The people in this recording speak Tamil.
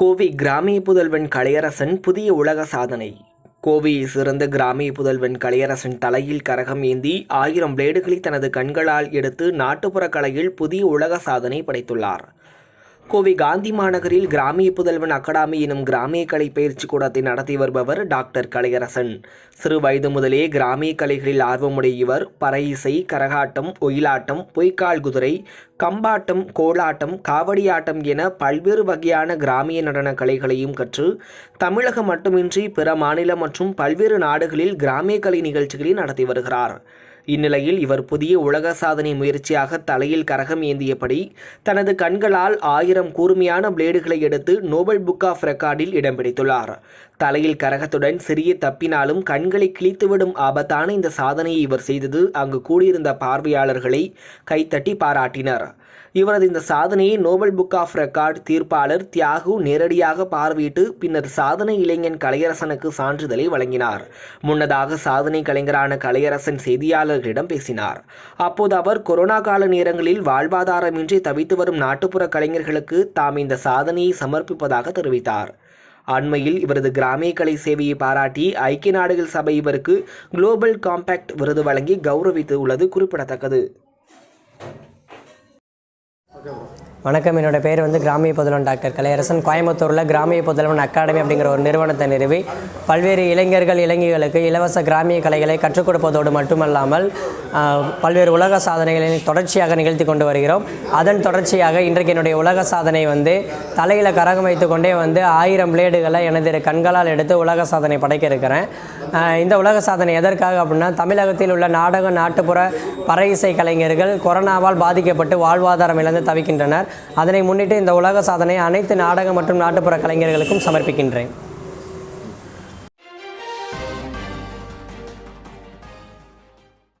கோவை கிராமிய புதல்வன் கலையரசன் புதிய உலக சாதனை. கோவையை சிறந்த கிராமிய புதல்வன் கலையரசன் தலையில் கரகம் ஏந்தி ஆயிரம் பிளேடுகளை தனது கண்களால் எடுத்து நாட்டுப்புற கலையில் புதிய உலக சாதனை படைத்துள்ளார். கோவை காந்தி மாநகரில் கிராமிய புதல்வன் அகாடமி எனும் கிராமிய கலை பயிற்சி கூடத்தை நடத்தி வருபவர் டாக்டர் கலையரசன். சிறு வயது முதலே கிராமிய கலைகளில் ஆர்வமுடைய இவர் பறை இசை கரகாட்டம் ஒயிலாட்டம் பொய்க்கால் குதிரை கம்பாட்டம் கோலாட்டம் காவடியாட்டம் என பல்வேறு வகையான கிராமிய நடன கலைகளையும் கற்று தமிழகம் மட்டுமின்றி பிற மாநிலம் மற்றும் பல்வேறு நாடுகளில் கிராமிய கலை நிகழ்ச்சிகளை நடத்தி வருகிறார். இந்நிலையில் இவர் புதிய உலக சாதனை முயற்சியாக தலையில் கரகம் ஏந்தியபடி தனது கண்களால் ஆயிரம் கூர்மையான பிளேடுகளை எடுத்து நோபல் புக் ஆஃப் ரெக்கார்டில் இடம் பிடித்துள்ளார். தலையில் கரகத்துடன் சிறிய தப்பினாலும் கண்களை கிழித்துவிடும் ஆபத்தான இந்த சாதனையை இவர் செய்தது அங்கு கூடியிருந்த பார்வையாளர்களை கைத்தட்டி பாராட்டினர். இவரது இந்த சாதனையை நோபல் புக் ஆஃப் ரெக்கார்ட் தீர்ப்பாளர் தியாகு நேரடியாக பார்வையிட்டு பின்னர் சாதனை இளைஞன் கலையரசனுக்கு சான்றிதழை வழங்கினார். முன்னதாக சாதனை கலைஞரான கலையரசன் செய்தியாளர்களிடம் பேசினார். அப்போது அவர் கொரோனா கால நேரங்களில் வாழ்வாதாரமின்றி தவித்து வரும் நாட்டுப்புற கலைஞர்களுக்கு தாம் இந்த சாதனையை சமர்ப்பிப்பதாக தெரிவித்தார். அண்மையில் இவரது கிராமிய கலை சேவையை பாராட்டி ஐக்கிய நாடுகள் சபை இவருக்கு குளோபல் காம்பேக்ட் விருது வழங்கி கௌரவித்து உள்ளது குறிப்பிடத்தக்கது. வணக்கம். என்னோடய பேர் வந்து கிராமிய புதல்வன் டாக்டர் கலையரசன். கோயம்புத்தூரில் கிராமிய புதல்வன் அகாடமி அப்படிங்கிற ஒரு நிறுவனத்தை நிறுவி பல்வேறு இளைஞர்கள் இளைஞர்களுக்கு இலவச கிராமிய கலைகளை கற்றுக் கொடுப்பதோடு மட்டுமல்லாமல் பல்வேறு உலக சாதனைகளை தொடர்ச்சியாக நிகழ்த்தி கொண்டு வருகிறோம். அதன் தொடர்ச்சியாக இன்றைக்கு என்னுடைய உலக சாதனை வந்து தலையில் கரகம் வைத்துக்கொண்டே வந்து ஆயிரம் பிளேடுகளை எனது கண்களால் எடுத்து உலக சாதனை படைக்க இருக்கிறேன். இந்த உலக சாதனை எதற்காக அப்படின்னா தமிழகத்தில் உள்ள நாடக நாட்டுப்புற பறை இசை கலைஞர்கள் கொரோனாவால் பாதிக்கப்பட்டு வாழ்வாதாரம் இழந்து தவிக்கின்றனர். அதனை முன்னிட்டு இந்த உலக சாதனை அனைத்து நாடக மற்றும் நாட்டுப்புற கலைஞர்களுக்கும் சமர்ப்பிக்கின்றேன்.